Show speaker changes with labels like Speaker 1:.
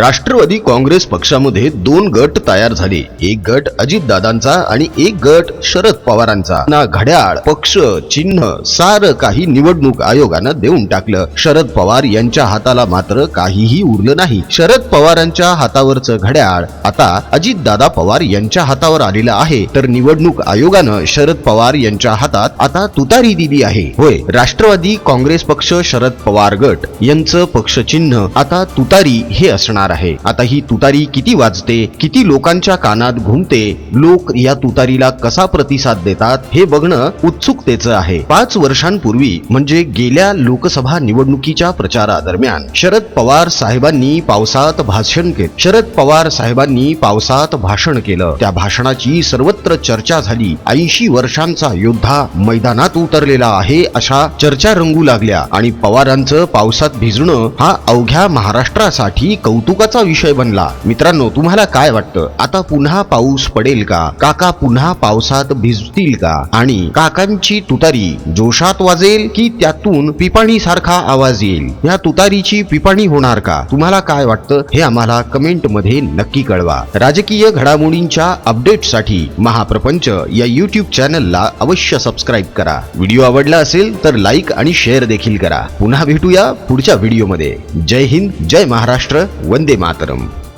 Speaker 1: राष्ट्रवादी काँग्रेस पक्षामध्ये दोन गट तयार झाले. एक गट अजितदादांचा आणि एक गट शरद पवारांचा. ना घड्याळ पक्ष चिन्ह सारं काही निवडणूक आयोगानं देऊन टाकलं. शरद पवार यांच्या हाताला मात्र काहीही उरलं नाही. शरद पवारांच्या हातावरचं घड्याळ आता अजितदादा पवार यांच्या हातावर आलेलं आहे. तर निवडणूक आयोगानं शरद पवार यांच्या हातात आता तुतारी दिली आहे. होय राष्ट्रवादी काँग्रेस पक्ष शरद पवार गट यांचं पक्षचिन्ह आता तुतारी हे असणार आहे. आता ही तुतारी किती वाजते किती लोकांच्या कानात घुमते लोक या तुतारीला कसा प्रतिसाद देतात हे बघणं उत्सुकतेचं आहे. पाच वर्षांपूर्वी म्हणजे गेल्या लोकसभा निवडणुकीच्या प्रचारादरम्यान शरद पवार साहेबांनी पावसात भाषण केलं. शरद पवार साहेबांनी पावसात भाषण केलं. त्या भाषणाची सर्वत्र चर्चा झाली. ऐंशी वर्षांचा योद्धा मैदानात उतरलेला आहे अशा चर्चा रंगू लागल्या. आणि पवारांचं पावसात भिजणं हा अवघ्या महाराष्ट्रासाठी कौतुक कौतुकाचा विषय बनला. मित्रांनो तुम्हाला काय वाटतं? आता पुन्हा पाऊस पडेल का? काका पुन्हा पावसात भिजतील का? आणि काकांची तुतारी जोशात वाजेल की त्यातून पिपाणी सारखा आवाज येईल? या तुतारीची पिपाणी होणार का? तुम्हाला काय वाटतं? हे आम्हाला कमेंटमध्ये नक्की कळवा. राजकीय घडामोडींच्या अपडेटसाठी महाप्रपंच या युट्यूब चॅनलला अवश्य सबस्क्राईब करा. व्हिडिओ आवडला असेल तर लाईक आणि शेअर देखील करा. पुन्हा भेटूया पुढच्या व्हिडिओमध्ये जय हिंद जय महाराष्ट्र. वंदे मातरम.